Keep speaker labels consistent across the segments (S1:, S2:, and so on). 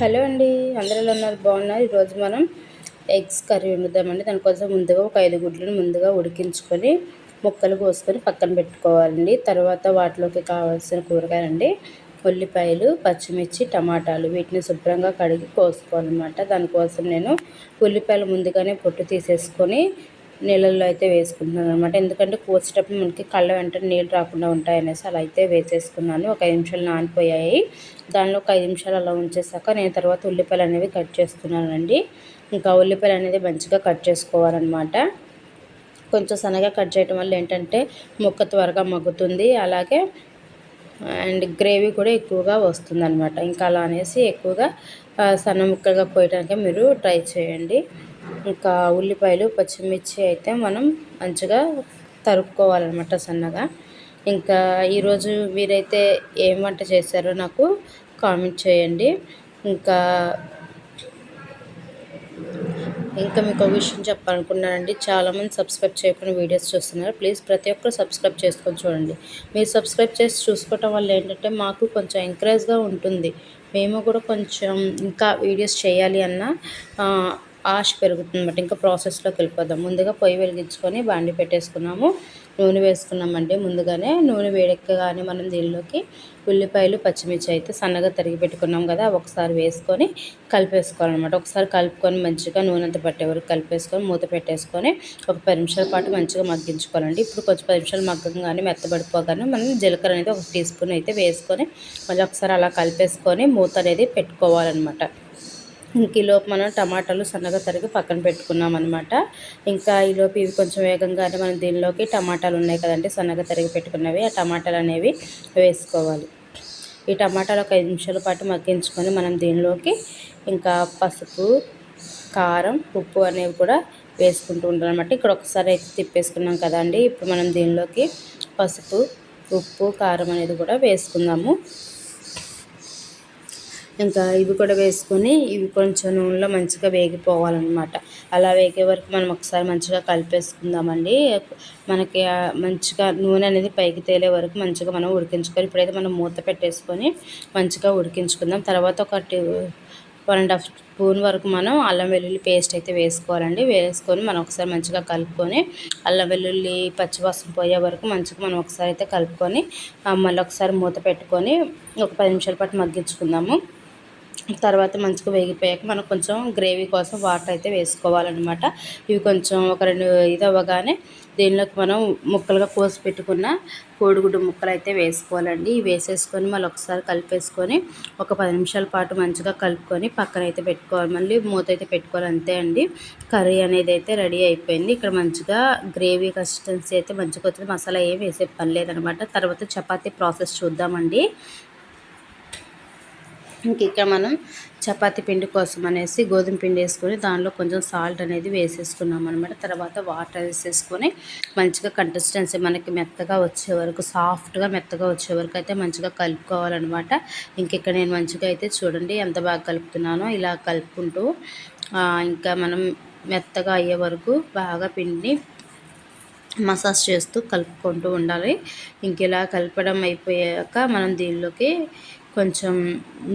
S1: Hello అండి అందరిలో ఉన్నారు? బాగున్నారు? ఈరోజు మనం ఎగ్స్ కర్రీ వండుదామండి. దానికోసం ముందుగా ఒక ఐదు గుడ్లను ముందుగా ఉడికించుకొని ముక్కలు కోసుకొని పక్కన పెట్టుకోవాలండి. తర్వాత వాటిలోకి కావాల్సిన కూరగాయలండి. ఉల్లిపాయలు పచ్చిమిర్చి టమాటాలు వీటిని శుభ్రంగా కడిగి కోసుకోవాలన్నమాట. దానికోసం నేను ఉల్లిపాయలు ముందుగానే పొట్టు తీసేసుకొని నీళ్ళల్లో అయితే వేసుకుంటున్నాను అనమాట ఎందుకంటే కోసేటప్పుడు మనకి కళ్ళ వెంట నీళ్ళు రాకుండా ఉంటాయనేసి అలా అయితే వేసేసుకున్నాను. ఒక ఐదు నిమిషాలు నానిపోయాయి. దానిలో ఒక ఐదు నిమిషాలు అలా ఉంచేసాక నేను తర్వాత ఉల్లిపాయలు అనేవి కట్ చేస్తున్నానండి. ఇంకా ఉల్లిపాయలు అనేది మంచిగా కట్ చేసుకోవాలన్నమాట. కొంచెం సన్నగా కట్ చేయడం వల్ల ఏంటంటే ముక్క త్వరగా మగ్గుతుంది. అలాగే అండ్ గ్రేవీ కూడా ఎక్కువగా వస్తుంది అనమాట ఇంకా అలా అనేసి ఎక్కువగా సన్న ముక్కలుగా పోయడానికి మీరు ట్రై చేయండి. ఇంకా ఉల్లిపాయలు పచ్చిమిర్చి అయితే మనం మంచిగా తరుక్కోవాలన్నమాట సన్నగా. ఇంకా ఈరోజు మీరైతే ఏం వంట చేశారో నాకు కామెంట్ చేయండి. ఇంకా ఇంకా మీకు ఒక విషయం చెప్పాలనుకున్నానండి. చాలామంది సబ్స్క్రైబ్ చేయకుండా వీడియోస్ చూస్తున్నారు. ప్లీజ్ ప్రతి ఒక్కరు సబ్స్క్రైబ్ చేసుకొని చూడండి. మీరు సబ్స్క్రైబ్ చేసి చూసుకోవటం వల్ల ఏంటంటే మాకు కొంచెం ఎంకరేజ్గా ఉంటుంది. మేము కూడా కొంచెం ఇంకా వీడియోస్ చేయాలి అన్న ఆశ పెరుగుతుందన్నమాట. ఇంకా ప్రాసెస్లోకి వెళ్ళిపోదాం. ముందుగా పొయ్యి వెలిగించుకొని బాండి పెట్టేసుకున్నాము. నూనె వేసుకున్నామంటే ముందుగానే. నూనె వేడెక్కగానే మనం దీనిలోకి ఉల్లిపాయలు పచ్చిమిర్చి అయితే సన్నగా తరిగి పెట్టుకున్నాం కదా ఒకసారి వేసుకొని కలిపేసుకోవాలన్నమాట. ఒకసారి కలుపుకొని మంచిగా నూనె అంతా పట్టే వరకు కలిపేసుకొని మూత పెట్టేసుకొని ఒక పది నిమిషాల పాటు మంచిగా మగ్గించుకోవాలండి. ఇప్పుడు కొంచెం పది నిమిషాలు మగ్గంగానే మెత్తబడిపోగానే మనం జీలకర్ర అనేది ఒక టీ స్పూన్ అయితే వేసుకొని మళ్ళీ ఒకసారి అలా కలిపేసుకొని మూత అనేది పెట్టుకోవాలన్నమాట. ఇంకలోపు మనం టమాటాలు సన్నగా తరిగి పక్కన పెట్టుకున్నాం అనమాట ఇంకా ఈలోపు ఇవి కొంచెం వేగంగానే మనం దీనిలోకి టమాటాలు ఉన్నాయి కదండి సన్నగా తరిగి పెట్టుకున్నవి. ఆ టమాటాలు అనేవి వేసుకోవాలి. ఈ టమాటాలు ఒక ఐదు నిమిషాల పాటు మగ్గించుకొని మనం దీనిలోకి ఇంకా పసుపు కారం ఉప్పు అనేవి కూడా వేసుకుంటూ ఉంటాం అనమాట ఇక్కడ ఒకసారి అయితే తిప్పేసుకున్నాం కదండి. ఇప్పుడు మనం దీనిలోకి పసుపు ఉప్పు కారం అనేది కూడా వేసుకుందాము. ఇంకా ఇవి కూడా వేసుకొని ఇవి కొంచెం నూనెలో మంచిగా వేగిపోవాలన్నమాట. అలా వేగే వరకు మనం ఒకసారి మంచిగా కలిపేసుకుందామండి. మనకి మంచిగా నూనె అనేది పైకి తేలే వరకు మంచిగా మనం ఉడికించుకొని ఇప్పుడైతే మనం మూత పెట్టేసుకొని మంచిగా ఉడికించుకుందాం. తర్వాత ఒక వన్ అండ్ హాఫ్ స్పూన్ వరకు మనం అల్లం వెల్లుల్లి పేస్ట్ అయితే వేసుకోవాలండి. వేసుకొని మనం ఒకసారి మంచిగా కలుపుకొని అల్లం వెల్లుల్లి పచ్చివాసన పోయే వరకు మంచిగా మనం ఒకసారి అయితే కలుపుకొని మళ్ళీ ఒకసారి మూత పెట్టుకొని ఒక పది నిమిషాల పాటు మగ్గించుకుందాము. తర్వాత మంచిగా వేగిపోయాక మనం కొంచెం గ్రేవీ కోసం వాటర్ అయితే వేసుకోవాలన్నమాట. ఇవి కొంచెం ఒక రెండు ఇది అవ్వగానే దీనిలోకి మనం ముక్కలుగా కోసి పెట్టుకున్న కోడిగుడ్డు ముక్కలు అయితే వేసుకోవాలండి వేసేసుకొని మళ్ళీ ఒకసారి కలిపేసుకొని ఒక పది నిమిషాల పాటు మంచిగా కలుపుకొని పక్కన అయితే పెట్టుకోవాలి. మళ్ళీ మూత అయితే పెట్టుకోవాలి. అంతే అండి. కర్రీ అనేది అయితే రెడీ అయిపోయింది. ఇక్కడ మంచిగా గ్రేవీ కన్సిస్టెన్సీ అయితే మంచిగా వచ్చింది. మసాలా ఏం వేసే పని లేదనమాట తర్వాత చపాతీ ప్రాసెస్ చూద్దామండి. ఇంక ఇక్కడ మనం చపాతి పిండి కోసం అనేసి గోధుమ పిండి వేసుకొని దానిలో కొంచెం సాల్ట్ అనేది వేసేసుకున్నాం అనమాట తర్వాత వాటర్ వేసేసుకొని మంచిగా కన్సిస్టెన్సీ మనకి మెత్తగా వచ్చే వరకు సాఫ్ట్గా మెత్తగా వచ్చే వరకు అయితే మంచిగా కలుపుకోవాలన్నమాట. ఇంక ఇక్కడ నేను మంచిగా అయితే చూడండి ఎంత బాగా కలుపుతున్నానో. ఇలా కలుపుకుంటూ ఇంకా మనం మెత్తగా అయ్యే వరకు బాగా పిండిని మసాజ్ చేస్తూ కలుపుకుంటూ ఉండాలి. ఇంక ఇలా కలపడం అయిపోయాక మనం దీనిలోకి కొంచెం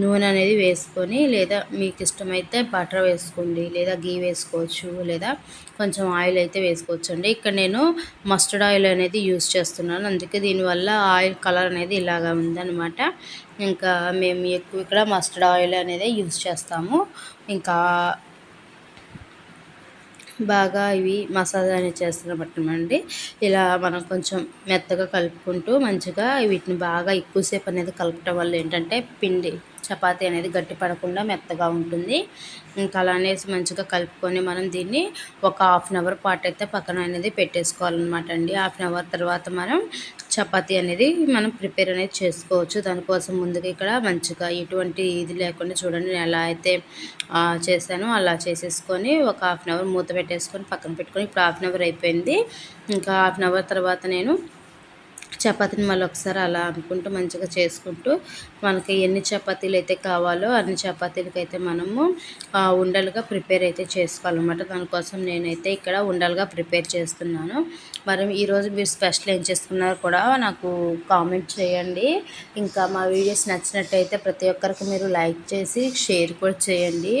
S1: నూనె అనేది వేసుకొని లేదా మీకు ఇష్టమైతే బటర్ వేసుకోండి లేదా గీ వేసుకోవచ్చు లేదా కొంచెం ఆయిల్ అయితే వేసుకోవచ్చు అండి ఇక్కడ నేను మస్టర్డ్ ఆయిల్ అనేది యూస్ చేస్తున్నాను. అందుకే దీనివల్ల ఆయిల్ కలర్ అనేది ఇలాగా ఉందన్నమాట. ఇంకా మేము ఎక్కువ ఇక్కడ మస్టర్డ్ ఆయిల్ అనేది యూస్ చేస్తాము. ఇంకా బాగా ఇవి మసాలా అనేది చేస్తున్న పట్టమండి ఇలా మనం కొంచెం మెత్తగా కలుపుకుంటూ మంచిగా వీటిని బాగా ఎక్కువసేపు అనేది కలపటం వల్ల ఏంటంటే పిండి చపాతీ అనేది గట్టి పడకుండా మెత్తగా ఉంటుంది. ఇంకా అలానేసి మంచిగా కలుపుకొని మనం దీన్ని ఒక హాఫ్ అన్ అవర్ పాటు అయితే పక్కన అనేది పెట్టేసుకోవాలన్నమాట అండి. హాఫ్ అన్ అవర్ తర్వాత మనం చపాతీ అనేది మనం ప్రిపేర్ అనేది చేసుకోవచ్చు. దానికోసం ముందుగా ఇక్కడ మంచిగా ఎటువంటి ఇది లేకుండా చూడండి. నేను ఎలా అయితే చేశానో అలా చేసేసుకొని ఒక హాఫ్ అన్ అవర్ మూత పెట్టేసుకొని పక్కన పెట్టుకొని ఇప్పుడు హాఫ్ అన్ అవర్ అయిపోయింది. ఇంకా హాఫ్ అన్ అవర్ తర్వాత నేను చపాతీని మళ్ళీ ఒకసారి అలా అనుకుంటూ మంచిగా చేసుకుంటూ మనకి ఎన్ని చపాతీలు అయితే కావాలో అన్ని చపాతీలకి అయితే మనము ఉండలుగా ప్రిపేర్ అయితే చేసుకోవాలన్నమాట. దానికోసం నేనైతే ఇక్కడ ఉండలుగా ప్రిపేర్ చేస్తున్నాను. మరి ఈరోజు మీరు స్పెషల్ ఏం చేసుకున్నారో కూడా నాకు కామెంట్ చేయండి. ఇంకా మా వీడియోస్ నచ్చినట్టయితే ప్రతి ఒక్కరికి మీరు లైక్ చేసి షేర్ కూడా చేయండి.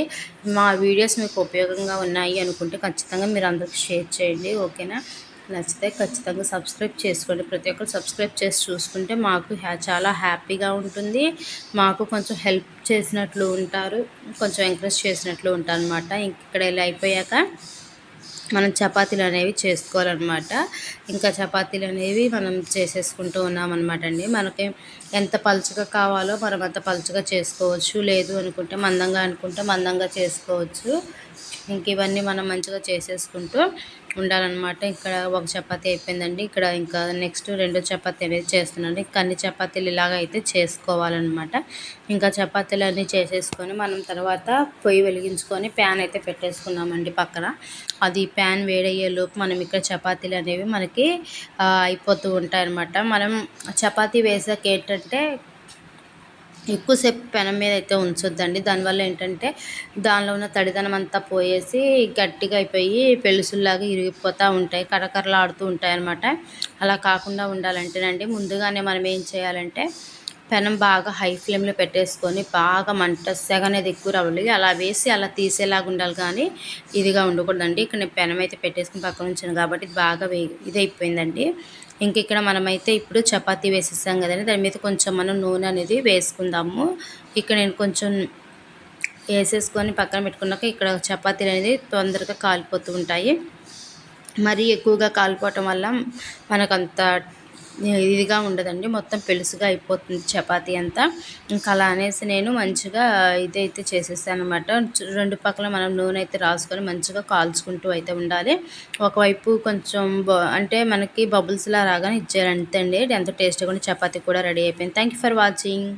S1: మా వీడియోస్ మీకు ఉపయోగంగా ఉన్నాయి అనుకుంటే ఖచ్చితంగా మీరు అందరికి షేర్ చేయండి. ఓకేనా? నచ్చితే ఖచ్చితంగా సబ్స్క్రైబ్ చేసుకోండి. ప్రతి ఒక్కరు సబ్స్క్రైబ్ చేసి చూసుకుంటే మాకు చాలా హ్యాపీగా ఉంటుంది. మాకు కొంచెం హెల్ప్ చేసినట్లు ఉంటారు. కొంచెం ఎంకరేజ్ చేసినట్లు ఉంటారు అనమాట ఇక్కడ ఇలా అయిపోయాక మనం చపాతీలు అనేవి చేసుకోవాలన్నమాట. ఇంకా చపాతీలు అనేవి మనం చేసేసుకుంటూ ఉన్నామన్నమాట అండి. మనకి ఎంత పలుచగా కావాలో మనం అంత పలుచగా చేసుకోవచ్చు. లేదు అనుకుంటే మందంగా అనుకుంటే మందంగా చేసుకోవచ్చు. ఇంక ఇవన్నీ మనం మంచిగా చేసేసుకుంటూ ఉండాలన్నమాట. ఇక్కడ ఒక చపాతి అయిపోయిందండి. ఇక్కడ ఇంకా నెక్స్ట్ రెండు చపాతీ అనేది చేస్తున్నాను. ఇంకా అన్ని చపాతీలు ఇలాగ అయితే చేసుకోవాలన్నమాట. ఇంకా చపాతీలు అన్నీ చేసేసుకొని మనం తర్వాత పొయ్యి వెలిగించుకొని ప్యాన్ అయితే పెట్టేసుకున్నామండి పక్కన. అది ప్యాన్ వేడయ్యేలోపు మనం ఇక్కడ చపాతీలు అనేవి మనకి అయిపోతూ ఉంటాయి అన్నమాట మనం చపాతీ వేసాక ఏంటంటే ఎక్కువసేపు పెనం మీద అయితే ఉంచొద్దండి. దానివల్ల ఏంటంటే దానిలో ఉన్న తడిదనం అంతా పోయేసి గట్టిగా అయిపోయి పెళుసుల్లాగా ఇరిగిపోతూ ఉంటాయి. కరకరలాడుతూ ఉంటాయి అనమాట అలా కాకుండా ఉండాలంటేనండి. ముందుగానే మనం ఏం చేయాలంటే పెనం బాగా హై ఫ్లేమ్లో పెట్టేసుకొని బాగా మంట సెగ అనేది ఎక్కువ రావాలి. అలా వేసి అలా తీసేలాగా ఉండాలి కానీ ఇదిగా ఉండకూడదండి. ఇక్కడ నేను పెనం అయితే పెట్టేసుకుని పక్కన ఉంచాను కాబట్టి ఇది బాగా వే ఇదైపోయిందండి. ఇంక ఇక్కడ మనమైతే ఇప్పుడు చపాతీ వేసేసాం కదండి. దాని మీద కొంచెం మనం నూనె అనేది వేసుకుందాము. ఇక్కడ నేను కొంచెం వేసేసుకొని పక్కన పెట్టుకున్నాక ఇక్కడ చపాతీలు అనేది తొందరగా కాలిపోతూ ఉంటాయి. మరీ ఎక్కువగా కాలిపోవటం వల్ల మనకు అంత ఇదిగా ఉండదండి. మొత్తం పెలుసుగా అయిపోతుంది చపాతీ అంతా. ఇంకా అలా అనేసి నేను మంచిగా ఇదైతే చేసేసాను అనమాట రెండు పక్కల మనం నూనె అయితే రాసుకొని మంచిగా కాల్చుకుంటూ అయితే ఉండాలి. ఒకవైపు కొంచెం అంటే మనకి బబుల్స్లా రాగానే ఇచ్చారు అంతే అండి. ఎంత టేస్ట్గా చపాతీ కూడా రెడీ అయిపోయింది. Thank for watching